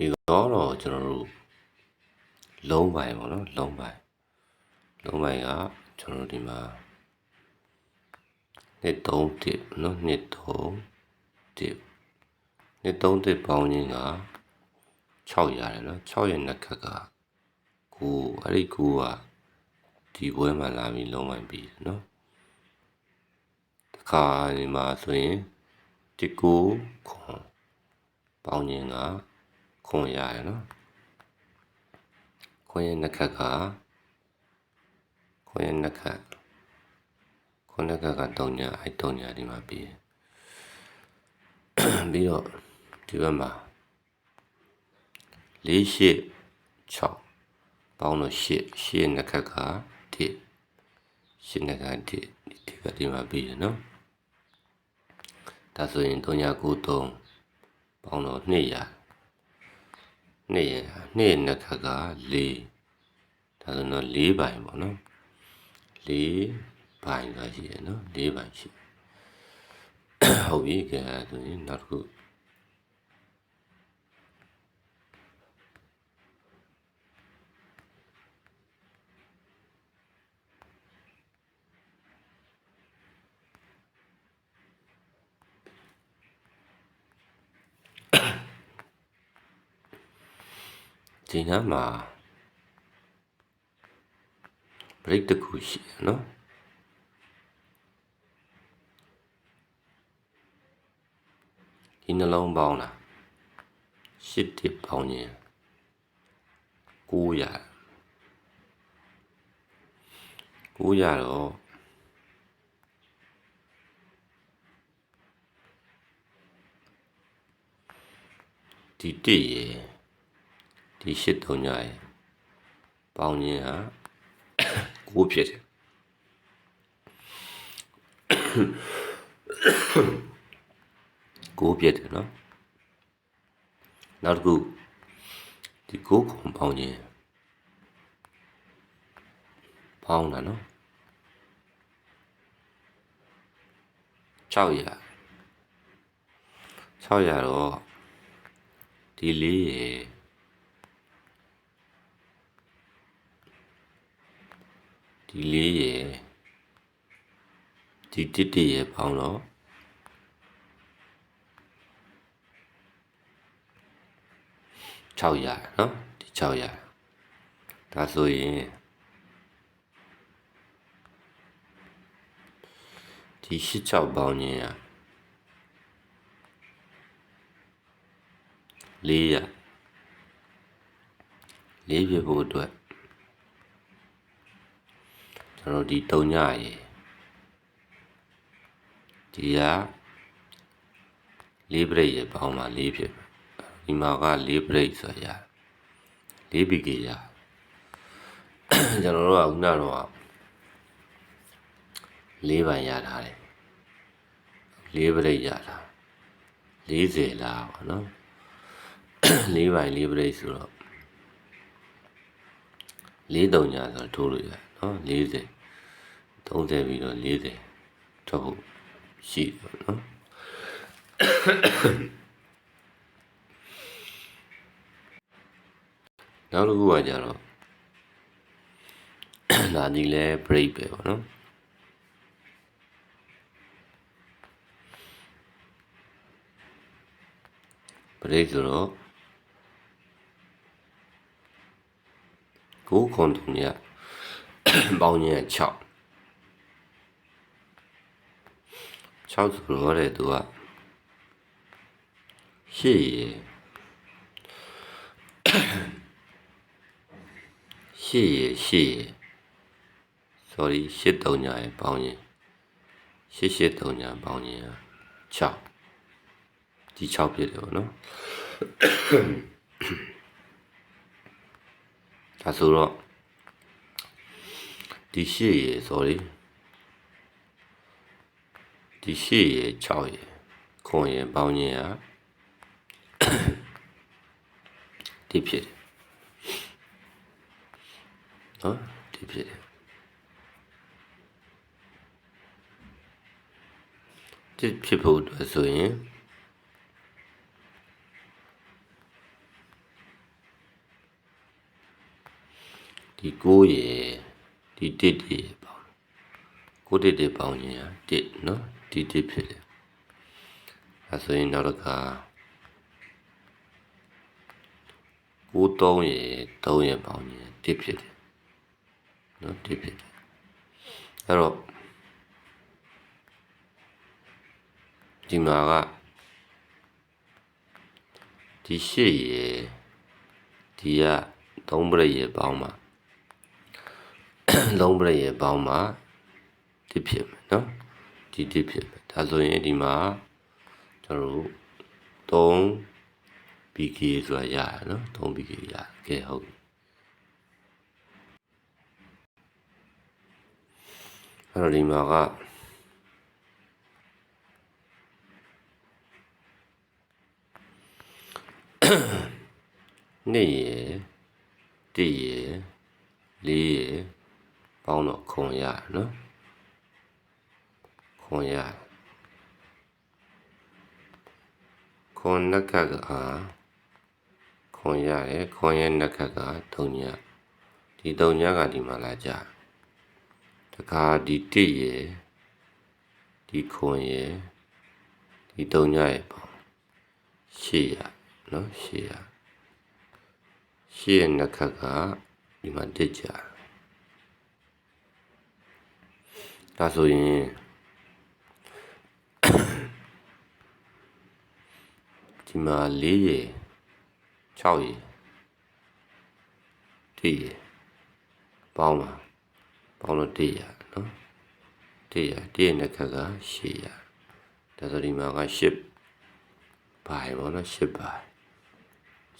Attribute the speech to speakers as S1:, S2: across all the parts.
S1: ဒီတော့ကျွန်တော်တို့လုံးပိုင်းပေါ့နော်လုံးပိုင်းလုံးပိုင်းကကျွန်တော်တို့ဒီမှာနှစ်3တစ်နော်နှစ်3တစ်နှစ်3တစ်ပေါင်းခြင်းက6ရတယ်နော်6ရဲ့နှစ်ခက်က9အဲ့ဒီ9ကဒီဘွဲမှာလာပြီးလုံးပိုင်းပြီးတယ်နော်တခါဒီမှာဆိုရင်တစ်9ခွန်ပေါင်းခြင်းက ခွန်ရတယ်နော်ခွန်ရဲ့နှစ်ခက်ကခွန်ရဲ့နှစ်ခက်ခွန်နှစ်ခက်က3ညအဲ့3ညဒီမှာပြီးတယ်ပြီးတော့ဒီဘက်မှာ4 8 6ပေါင်းတော့8 8နှစ်ခက်က1 8နှစ်ခက်က1ဒီဘက်ဒီမှာပြီးတယ်နော်ဒါဆိုရင်3ည9 3ပေါင်းတော့200 နှစ်ရနှစ်နှစ်ခက်က4ဒါဆိုတော့4ပိုင်ပေါ့နော်4ပိုင်ကရှိရနော်4ပိုင်ရှိဟုတ်ပြီကဲဆိုရင်နောက်တစ်ခု ဒီနားမှာ break တစ်ခုရှိရနော်ဒီနှလုံးပေါင်းလားရှစ်တစ်ပေါင်းရင်900 900တော့ဒီတစ်ရယ် ဒီရှစ်သုံးညရယ်ပေါင်းခြင်းဟာကိုဖြစ်တယ်ကိုဖြစ်တယ်နော်နောက်တစ်ခုဒီကိုခုံပေါင်းခြင်းပေါင်းတာနော်600 600တော့ဒီလေးရယ် ဒီလေးရယ်ဒီတစ်တစ်ရယ်ပေါင်းတော့600เนาะဒီ600ဒါဆိုရင်ဒီ86ပေါင်းခြင်းอ่ะ400 4ပြဖို့အတွက် ကျွန်တော်ဒီ3ညရယ်ဒီက4 break ရယ်ပေါင်းမှာ4ဖြစ်ဒီမှာက4 break ဆိုရ4 bk ရကျွန်တော်တို့ကခုနတော့4ပိုင်းရထားတယ်4 break ရတာ40လားပေါ့နော်4ပိုင်း4 break ဆိုတော့4တုံညာဆိုတော့ထိုးလို့ရ နော်40 30ပြီးတော့40ထုတ်ဖို့ရှိတယ်နော်နောက်တစ်ခုကကြတော့ဒါဒီလဲ break ပဲပေါ့နော် break ဆိုတော့ကိုခွန်တုံရ ပေါင်းရင်6 6ဆိုတော့လေသူကရှေ့ရယ်ရှေ့ရယ်ရှေ့ရယ် sorry ရှစ်တုံညာရယ်ပေါင်းရင်ရှစ်ရှစ်တုံညာပေါင်းရင်6ဒီ6ဖြစ်တယ်ပေါ့နော်ဒါဆိုတော့ ဒီ၈ရေ sorry ဒီ၈ရေ6ရေခွန်ရေပေါင်းခြင်းဟာဒီဖြစ်တယ်နော်ဒီဖြစ်တယ်ဒီဖြစ်ဖို့အတွက်ဆိုရင်ဒီကိုရေ ဒီ1ရေပေါင်း9တစ်တစ်ပေါင်းရင်1နော်ဒီ1ဖြစ်တယ်အဲဆိုရင်နောက်တစ်ခါ9 3ရေ3ရေပေါင်းရင်1ဖြစ်တယ်နော်1ဖြစ်တယ်အဲ့တော့ဒီမှာကဒီရှစ်ရေဒီကသုံးပရိရေပေါင်းမှာ လုံးပရိရေပေါင်းမှာဒီဖြစ်မယ်နော်ဒီဒီဖြစ်မယ်ဒါဆိုရင်ဒီမှာကျွန်တော်တို့3 BK ဆိုတာရတယ်နော်3 BK ရတယ်ကဲဟုတ်ပြီအဲ့တော့ဒီမှာကနေ့ရယ်တည့်ရယ်လေးရယ် ပေါင်းတော့ခွန်ရနော်ခွန်ရခွန်နက်ကကအားခွန်ရတယ်ခွန်ရဲ့နက်ကကတုံညဒီတုံညကဒီမှာလာကြတခါဒီတည့်ရယ်ဒီခွန်ရယ်ဒီတုံညရဲ့ပေါင်းရှေ့ရနော်ရှေ့ရရှေ့ရဲ့နက်ကကဒီမှာတက်ကြ ဒါဆိုရင်ဒီမှာ၄ရေ6ရေတရေပေါင်းပါပေါင်းလို့တရနော်တရတရနဲ့ခက်က8ရဒါဆိုဒီမှာက10ဘိုင်ပေါ့နော်10ဘိုင်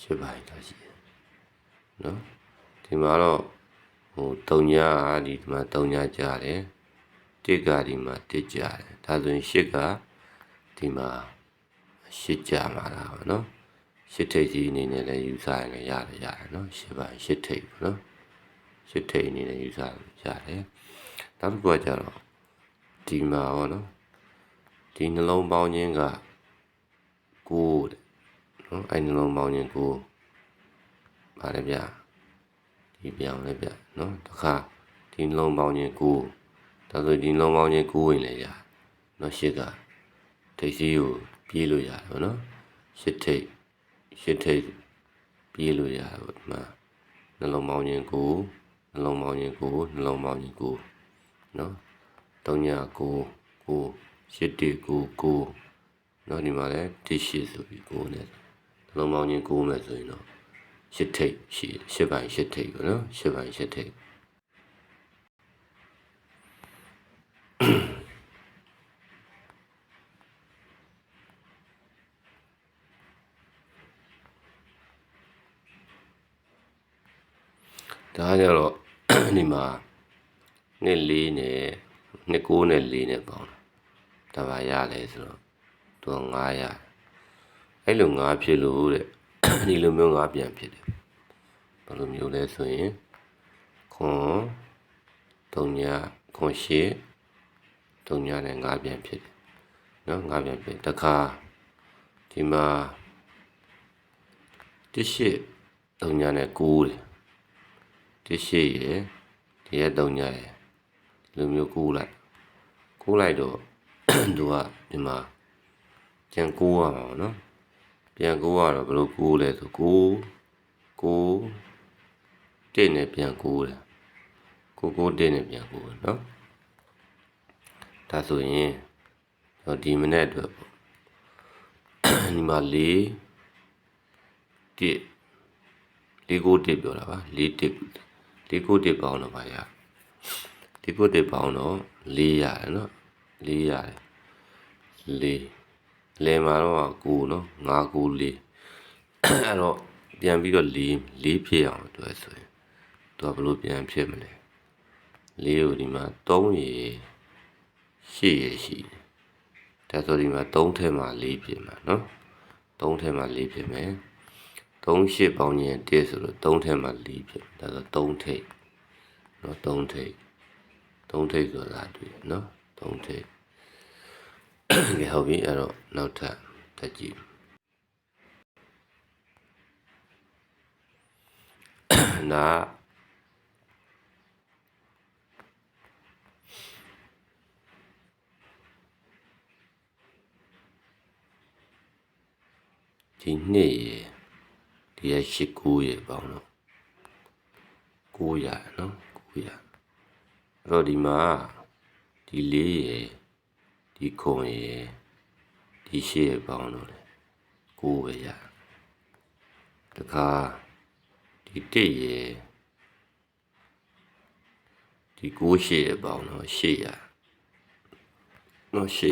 S1: 10ဘိုင်တော့ရှိတယ်နော်ဒီမှာတော့ဟိုတုံညာဒီမှာတုံညာကြားတယ် တစ်ကဒီမှာတစ်ကြားတယ်ဒါဆိုရင်ရှစ်ကဒီမှာရှစ်ကြားမှာလားဗောနော်ရှစ်ထိပ်ကြီးအနေနဲ့လည်းယူဆရင်လည်းရတယ်ရတယ်နော်ရှစ်ပါရှစ်ထိပ်ဗောနော်ရှစ်ထိပ်အနေနဲ့ယူဆရတယ်နောက်တစ်ခုကကြတော့ဒီမှာဗောနော်ဒီနှလုံးပေါင်းခြင်းက9တဲ့နော်အဲ့နှလုံးပေါင်းခြင်း9ပါလေဗျာဒီပြောင်းလဲဗျနော်တခါဒီနှလုံးပေါင်းခြင်း9 ဒါဆိုဒီနှလုံးပေါင်းခြင်း9ဝင်လေရနော်ရှစ်ကထိပ်စီးကိုပြေးလို့ရတယ်ဗောနော်ရှစ်ထိပ်ရှစ်ထိပ်ပြေးလို့ရတယ်ဗောဒီမှာနှလုံးပေါင်းခြင်း9နှလုံးပေါင်းခြင်း9နှလုံးပေါင်းခြင်း9နော်3ည9 9ရှစ်တိ9 9နော်ဒီမှာလည်းတိရှိဆိုပြီး9နဲ့နှလုံးပေါင်းခြင်း9မယ်ဆိုရင်တော့ရှစ်ထိပ်ရှိရှစ်ပိုင်းရှစ်ထိပ်ပေါ့နော်ရှစ်ပိုင်းရှစ်ထိပ် ဒါကြတော့ဒီမှာနှစ်လေးနဲ့နှစ်ကိုးနဲ့လေးနဲ့ပေါင်းတာဒါပါရလဲဆိုတော့သူက900အဲ့လို9ဖြစ်လို့တဲ့ဒီလိုမျိုး9ပြန်ဖြစ်တယ်ဘယ်လိုမျိုးလဲဆိုရင်ခွန်3ညခွန်8 3ညနဲ့9ပြန်ဖြစ်တယ်နော်9ပြန်ဖြစ်တခါဒီမှာ1 8 3ညနဲ့9တယ် တစ်ရှိရယ်ဒီရက်သုံးညရယ်ဒီလိုမျိုးကူးလိုက်ကူးလိုက်တော့သူကဒီမှာပြန်ကူးရမှာပေါ့နော်ပြန်ကူးရတော့ဘယ်လိုကူးလဲဆိုကူးကူးတစ်နဲ့ပြန်ကူးတယ်ကိုကိုတစ်နဲ့ပြန်ကူးတယ်နော်ဒါဆိုရင်တော့ဒီမနေ့အတွက်ပေါ့ဒီမှာ၄တစ်၄ကိုတစ်ပြောတာပါ၄တစ် ဒီကုတ်တစ်ပေါင်းတော့ပါရဒီကုတ်တစ်ပေါင်းတော့၄ရတယ်နော်၄ရတယ်၄လဲမှာတော့9နော်9 9 4အဲ့တော့ပြန်ပြီးတော့၄၄ဖြစ်အောင်တွဲဆိုရင်သူကဘလို့ပြန်ဖြစ်မလဲ၄ကိုဒီမှာ3ရေ8ရေရှိတယ်ဒါဆိုဒီမှာ3ထဲမှာ4ဖြစ်မှာနော်3ထဲမှာ4ဖြစ်မယ် 38ပေါင်းရင်1ဆိုတော့3ထက်မှ4ဖြစ်ဒါဆို3ထိပ်เนาะ3ထိပ်3ထိပ်ဆိုတာတွေ့เนาะ3ထိပ်ကဲဟုတ်ပြီအဲ့တော့နောက်ထပ်ထပ်ကြည့်နာဒီနှစ်ရေ ဒီရရှိ9ရယ်ပေါင်းတော့900နော်900အဲ့တော့ဒီမှာဒီ4ရယ်ဒီခွန်ရယ်ဒီရှေ့ရယ်ပေါင်းတော့လေ9ပဲရတခါဒီ1ရယ်ဒီ9ရှေ့ရယ်ပေါင်းတော့800နော်800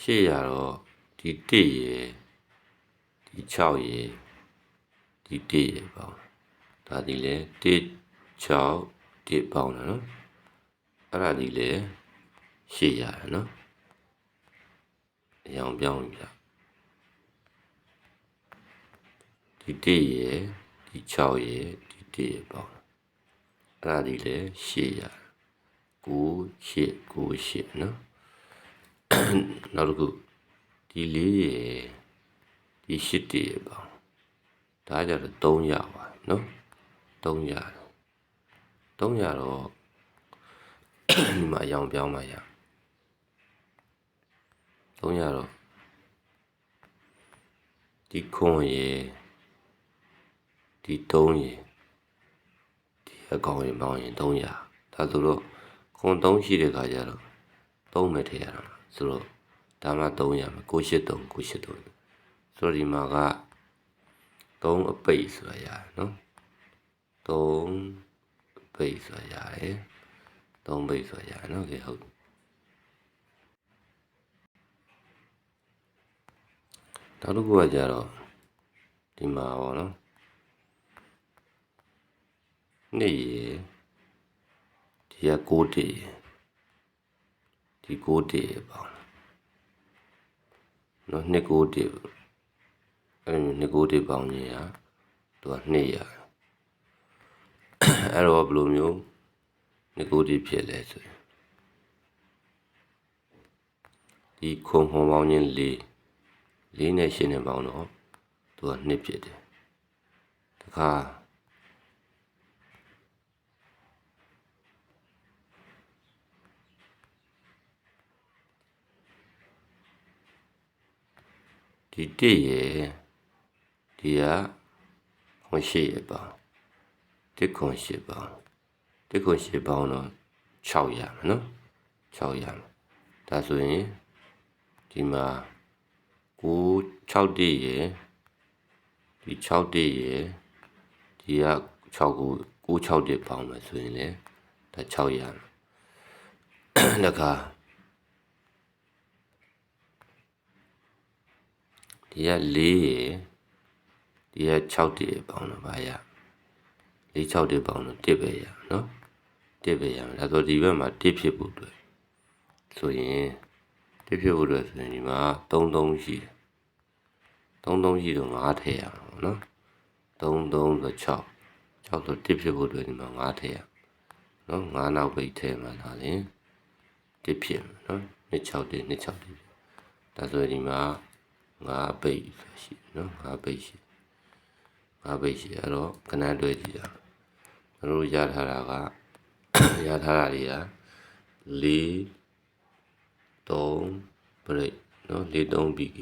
S1: ရှေ့ရတော့ဒီ1ရယ် ဒီ6ရယ်ဒီ1ရယ်ပေါ့ဒါဒီလေ1 6 1ပေါင်းတယ်နော်အဲ့ဒါဒီလေရှေ့ရတယ်နော်အရောင်ပြောင်းပြဒီ1ရယ်ဒီ6ရယ်ဒီ1ရယ်ပေါ့အဲ့ဒါဒီလေရှေ့ရ9 8 9 8နော်နောက်တစ်ခုဒီလေးရယ် ဒီရှစ်တည်းရယ်ပေါ့ဒါကြတော့300ပါနော်300 300တော့ဒီမှာအရောင်ပြောင်းပါရ300တော့ဒီခွန်ရယ်ဒီ3ရယ်ဒီအကောင်ရယ်ပေါင်းရင်300ဒါဆိုတော့ခွန်3ရှိတဲ့ခါကျတော့3မဲ့ထည့်ရတာဆိုတော့ဒါမှ300မှာ983 983 ဆိုတော့ဒီမှာက3အပိတ်ဆိုတာရတယ်နော်3အပိတ်ဆိုတာရတယ်3ပိတ်ဆိုတာရတယ်နော်ကဲဟုတ်နောက်တစ်ခုကကြတော့ဒီမှာပေါ့နော်နေ့ရယ်ဒီက6တည်ရယ်ဒီ6တည်ရယ်ပေါ့နော်နှစ်6တည် အဲ့လိုနှစ်6တည်ပေါင်းကြီးอ่ะသူက200အဲ့တော့ဘယ်လိုမျိုးနှစ်6တည်ဖြစ်လဲဆိုရင်ဒီခုံခုံပေါင်းချင်း4 4နဲ့8နဲ့ပေါင်းတော့သူက2ဖြစ်တယ်တခါဒီတစ်ရ ယ်ဒီကခွန်ရှိရပါတစ်ခွန်ရှိပါတစ်ခွန်ရှိပေါင်းတော့6ရမယ်နော်6ရမယ်ဒါဆိုရင်ဒီမှာ9 6တစ်ရယ်ဒီ6တစ်ရယ်ဒီက6ကို9 6တစ်ပေါင်းမယ်ဆိုရင်လေဒါ6ရမယ်တခါဒီက4ရယ် ဒီက6တည်းပေါင်းတော့ဗာရ4 6တည်းပေါင်းတော့1ပဲရနော်1ပဲရမယ်ဒါဆိုဒီဘက်မှာ1ဖြစ်ဖို့အတွက်ဆိုရင်1ဖြစ်ဖို့အတွက်ဆိုရင်ဒီမှာ3 3ရှိတယ်3 3ရှိတော့5ထည့်ရအောင်နော်3 3ဆို6 6ဆို1ဖြစ်ဖို့အတွက်ဒီမှာ5ထည့်ရနော်5နောက်ပိတ်ထည့်မှလာရင်1ဖြစ်မယ်နော်2 6တည်း2 6တည်းဒါဆိုရင်ဒီမှာငါးပိတ်ရှိနော်ငါးပိတ်ရှိ ငါးပိတ်ရှိအဲ့တော့ခဏတွေ့ကြည့်တာတို့ရထားတာကရထားတာတွေက၄3 break နော်၄3 BK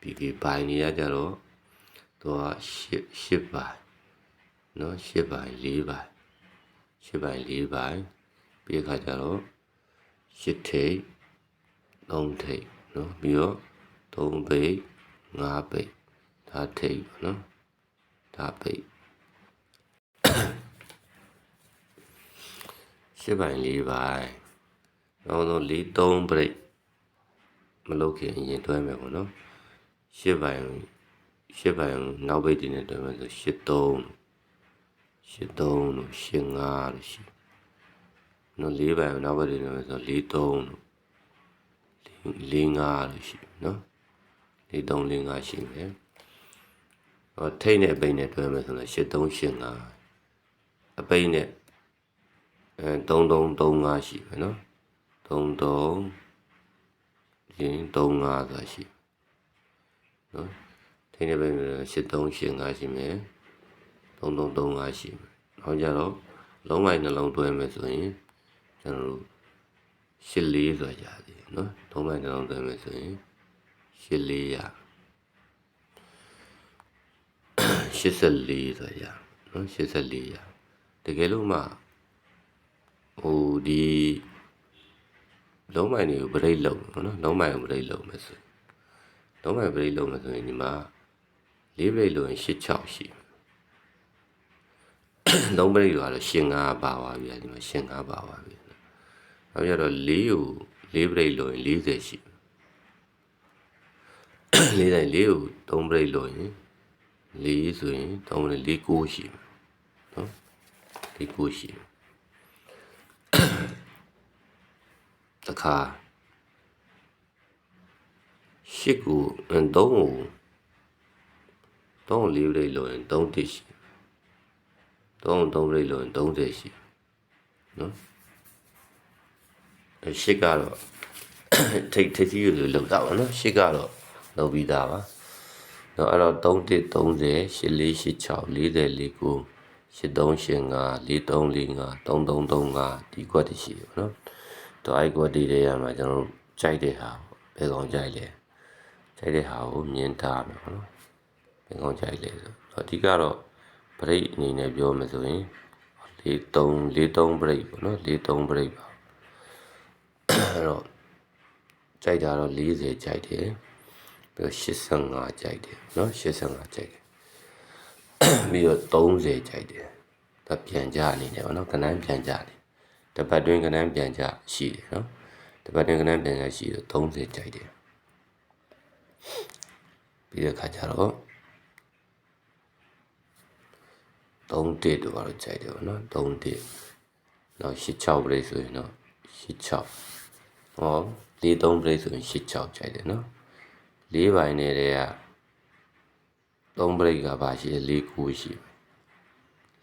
S1: BK ဘိုင်နေရကြတော့သူက8 8ဘိုင်နော်8ဘိုင်4ဘိုင်8ဘိုင်4ဘိုင်ပြီးခါကျတော့8ထိပ်3ထိပ်နော်ပြီးတော့3ပိတ်5ပိတ်ဒါထိပ်ပါနော် ဒါပိတ်ရှစ်ပိုင်း၄ပိုင်းနောက်ဆုံး၄3ပိတ်မလုပ်ခင်အရင်တွဲမယ်ပေါ့နော်ရှစ်ပိုင်းရှစ်ပိုင်းနောက်ပိတ်တင်နဲ့တွဲမယ်ဆိုရှစ်3ရှစ်3လို့ရှစ်5လို့ရှိနော်၄ပိုင်းနောက်ပိတ်တင်နဲ့ဆို၄3လို့၄5လို့ရှိနော်၄3 4 5ရှိမယ် ဟောထိတ်နဲ့အပိတ်နဲ့တွဲမယ်ဆိုတော့8 3 8 5အပိတ်နဲ့အဲ3 3 3 5ရှိမယ်နော်3 3ရင်3 5ဆိုတာရှိနော်ထိတ်နဲ့ပိတ်နဲ့8 3 8 5ရှိမယ်3 3 3 5ရှိမယ်နောက်ကြတော့လုံးဝနှလုံးတွဲမယ်ဆိုရင်ကျွန်တော်တို့8 4ဆိုတာရတယ်နော်သုံးပိုင်းနှလုံးတွဲမယ်ဆိုရင်8 4ရ 84ဆိုရနော်84ရတကယ်လို့မှဟိုဒီလုံးမိုင်တွေကိုဗရိတ်လုံးနော်လုံးမိုင်ကိုဗရိတ်လုံးမယ်ဆိုလုံးမိုင်ဗရိတ်လုံးမယ်ဆိုရင်ဒီမှာ၄ဗရိတ်လုံးရင်86ရှိလုံးဗရိတ်တော့ရှင်၅ပါသွားပြီဒီမှာရှင်၅ပါသွားပြီနောက်ပြတော့၄ကို၄ဗရိတ်လုံးရင်40ရှိ၄တိုင်း၄ကို3ဗရိတ်လုံးရင် 4ဆိုရင်3ဗရိတ်4 9ရှိမယ်နော်4 9ရှိမယ်တခါရှစ်ကို3ကို3ကို4ဗရိတ်လုံးရင်3တိရှိ3 3ဗရိတ်လုံးရင်30ရှိနော်အဲရှစ်ကတော့ထိတ်ထိတ်ကြီးလို့လောက်တာပါနော်ရှစ်ကတော့လောက်ပြီးသားပါ တော့အဲ့တော့3 1 30 84 86 44 9 83 45 4345ဒီကွက်တရှိတယ်ပေါ့နော်တော့အဲ့ကွက်ဒီတွေရမှာကျွန်တော်တို့ကြိုက်တဲ့ဟာဘယ်ကောင်ကြိုက်လဲကြိုက်တဲ့ဟာကိုမြင်ထားမယ်ပေါ့နော်ဘယ်ကောင်ကြိုက်လဲဆိုတော့အဓိကတော့ဘရိတ်အနေနဲ့ပြောမယ်ဆိုရင်43 43ဘရိတ်ပေါ့နော်43ဘရိတ်ပါအဲ့တော့ကြိုက်တာတော့40ကြိုက်တယ် ပြီးတော့85ကြိုက်တယ်เนาะ85ကြိုက်တယ်ပြီးတော့30ကြိုက်တယ်ဒါပြန်ကြအနေနဲ့ပေါ့နော်ကနန်းပြန်ကြနေတပတ်တွင်းကနန်းပြန်ကြရှိတယ်เนาะတပတ်တွင်းကနန်းပြန်ကြရှိတော့30ကြိုက်တယ်ပြီးတဲ့ခါကျတော့3တစ်တို့ဘာလို့ကြိုက်တယ်ပေါ့နော်3တစ်နောက်86ပြိဆိုရင်တော့86ဟော43ပြိဆိုရင်86ကြိုက်တယ်နော် ၄ပိုင်းနဲ့တည်းက3 break ကပါရှိတယ်၄ခုရှိ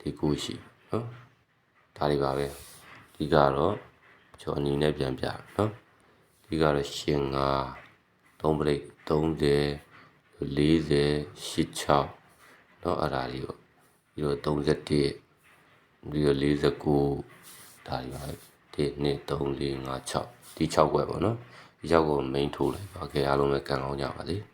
S1: ၄ခုရှိနော်ဒါတွေပါပဲဒီကတော့ကျွန်တော်အနေနဲ့ပြန်ပြနော်ဒီကတော့ရှင်9 3 break 30 40 86နော်အဲ့ဒါလေးကိုပြီးတော့31ပြီးတော့49ဒါတွေပါ1 2 3 4 5 6ဒီ6ခွက်ပေါ့နော် ဒီ6ကို main ထိုးလိုက်ပါခဲ့အားလုံးပဲကန်ကောင်းကြပါစေ။